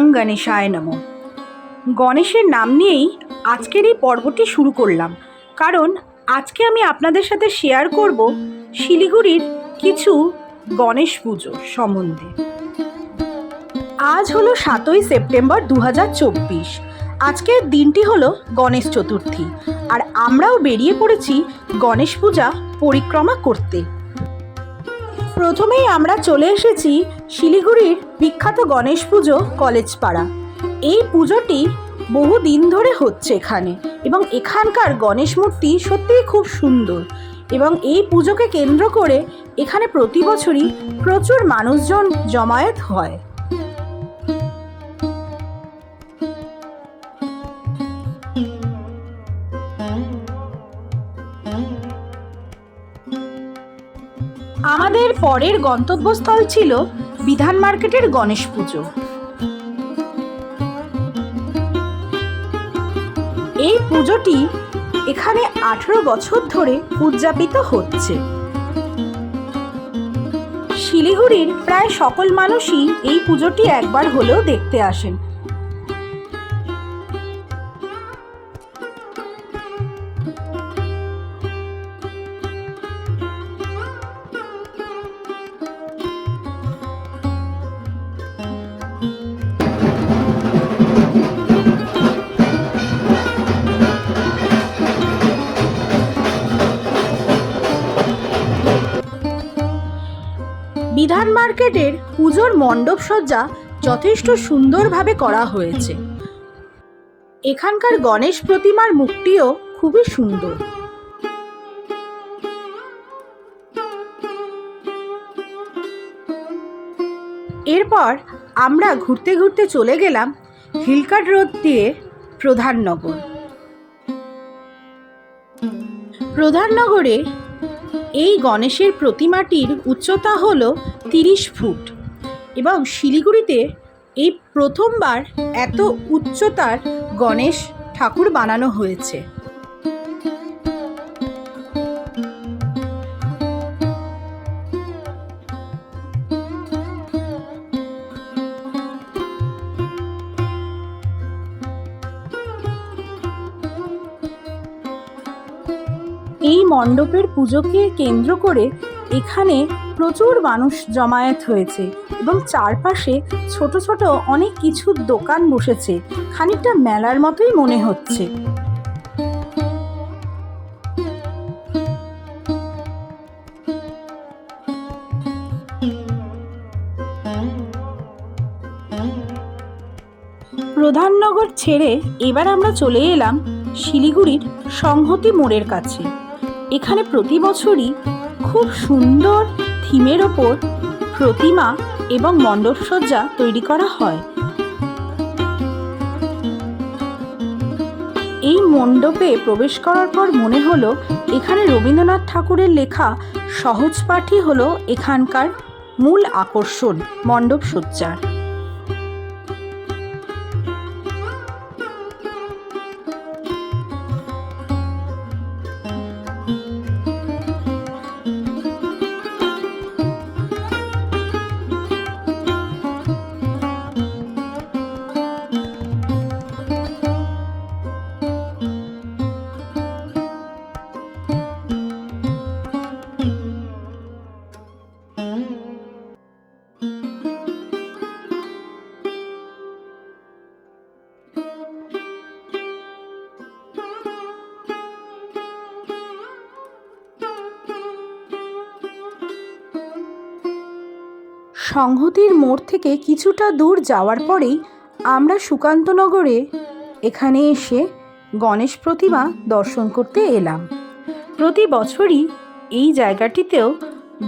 গণেশায় নম। গণেশের নাম নিয়েই আজকের এই পর্বটি শুরু করলাম। কারণ আজকে আমি আপনাদের সাথে শেয়ার করব শিলিগুড়ির কিছু গণেশ পুজো সম্বন্ধে। আজ হলো সাতই সেপ্টেম্বর দু হাজার চব্বিশ। আজকের দিনটি হলো গণেশ চতুর্থী। আর আমরাও বেরিয়ে পড়েছি গণেশ পূজা পরিক্রমা করতে। প্রথমেই আমরা চলে এসেছি শিলিগুড়ির বিখ্যাত গণেশ পুজো কলেজ পাড়া। এই পুজোটি বহু দিন ধরে হচ্ছে এখানে এবং এখানকার গণেশ মূর্তি সত্যিই খুব সুন্দর এবং এই পুজোকে কেন্দ্র করে এখানে প্রতি বছরই প্রচুর মানুষজন জমায়েত হয়। আমাদের পরের গন্তব্যস্থল ছিল বিধান মার্কেটের গণেশ পুজো। এই পুজোটি এখানে আঠেরো বছর ধরে উদযাপিত হচ্ছে। শিলিগুড়ির প্রায় সকল মানুষই এই পুজোটি একবার হলেও দেখতে আসেন। বিধান মার্কেটের পুজোর মণ্ডপ সজ্জা যথেষ্ট সুন্দরভাবে করা হয়েছে। এখানকার গণেশ প্রতিমার মুখটিও খুবই সুন্দর। এরপর আমরা ঘুরতে ঘুরতে চলে গেলাম হিলকাট রোড দিয়ে প্রধাননগর। প্রধাননগরে এই গণেশের প্রতিমাটির উচ্চতা হল তিরিশ ফুট এবং শিলিগুড়িতে এই প্রথমবার এত উচ্চতার গণেশ ঠাকুর বানানো হয়েছে। এই মণ্ডপের পুজোকে কেন্দ্র করে এখানে প্রচুর মানুষ জমায়েত হয়েছে এবং চারপাশে ছোট ছোট অনেক কিছু দোকান বসেছে। খানিকটা মেলার মতোই মনে হচ্ছে। প্রধাননগর ছেড়ে এবার আমরা চলে এলাম শিলিগুড়ির সংহতি মোড়ের কাছে। এখানে প্রতি বছরই খুব সুন্দর থিমের ওপর প্রতিমা এবং মণ্ডপসজ্জা তৈরি করা হয়। এই মণ্ডপে প্রবেশ করার পর মনে হলো এখানে রবীন্দ্রনাথ ঠাকুরের লেখা সহজ পাঠই হলো এখানকার মূল আকর্ষণ মণ্ডপ সজ্জার সংহতির মোড় থেকে কিছুটা দূর যাওয়ার পরেই আমরা সুকান্তনগরে এখানে এসে গণেশ প্রতিমা দর্শন করতে এলাম। প্রতি বছরই এই জায়গাটিতেও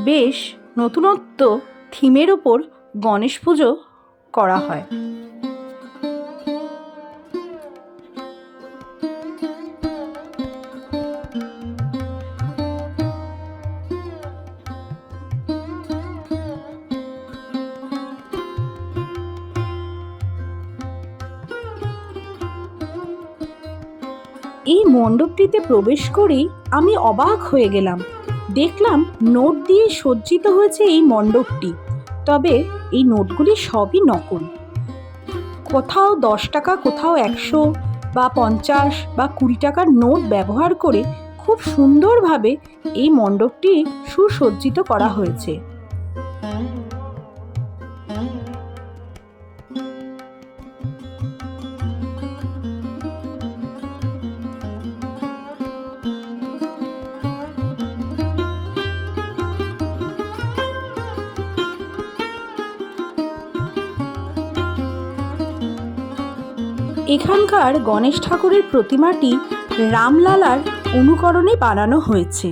বেশ নতুনত্ব থিমের ওপর গণেশ পুজো করা হয়। এই মণ্ডপটিতে প্রবেশ করেই আমি অবাক হয়ে গেলাম। দেখলাম নোট দিয়ে সজ্জিত হয়েছে এই মণ্ডপটি, তবে এই নোটগুলি সবই নকল। কোথাও দশ টাকা, কোথাও একশো বা পঞ্চাশ বা কুড়ি টাকার নোট ব্যবহার করে খুব সুন্দরভাবে এই মণ্ডপটি সুসজ্জিত করা হয়েছে। এখানকার গণেশ ঠাকুরের প্রতিমাটি রামলালার অনুকরণে বানানো হয়েছে।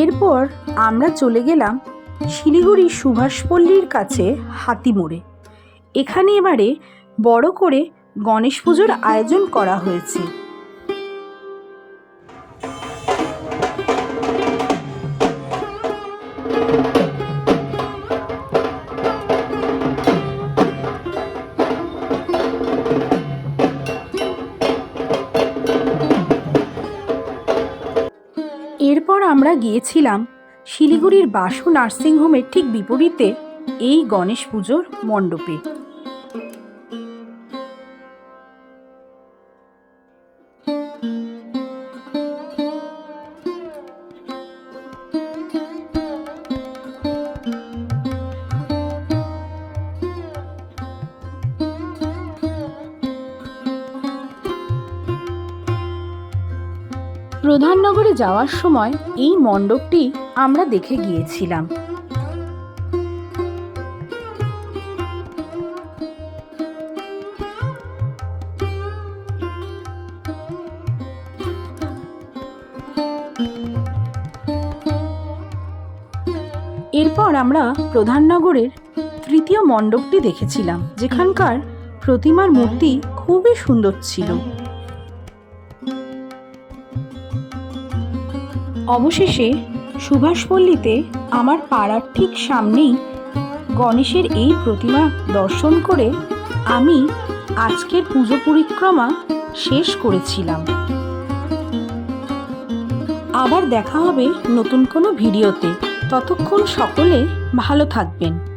এরপর আমরা চলে গেলাম শিলিগুড়ি সুভাষপল্লীর কাছে হাতিমোড়ে এখানে এবারে বড় করে গণেশ পুজোর আয়োজন করা হয়েছে। আমরা গিয়েছিলাম শিলিগুড়ির বাসু নার্সিংহোমের ঠিক বিপরীতে এই গণেশ পুজোর মণ্ডপে। প্রধাননগরে যাওয়ার সময় এই মণ্ডপটি আমরা দেখে গিয়েছিলাম। এরপর আমরা প্রধাননগরের তৃতীয় মণ্ডপটি দেখেছিলাম, যেখানকার প্রতিমার মূর্তি খুবই সুন্দর ছিল। অবশেষে সুভাষপল্লীতে আমার পাড়ার ঠিক সামনেই গণেশের এই প্রতিমা দর্শন করে আমি আজকের পুজো পরিক্রমা শেষ করেছিলাম। আবার দেখা হবে নতুন কোনো ভিডিওতে। ততক্ষণ সকলে ভালো থাকবেন।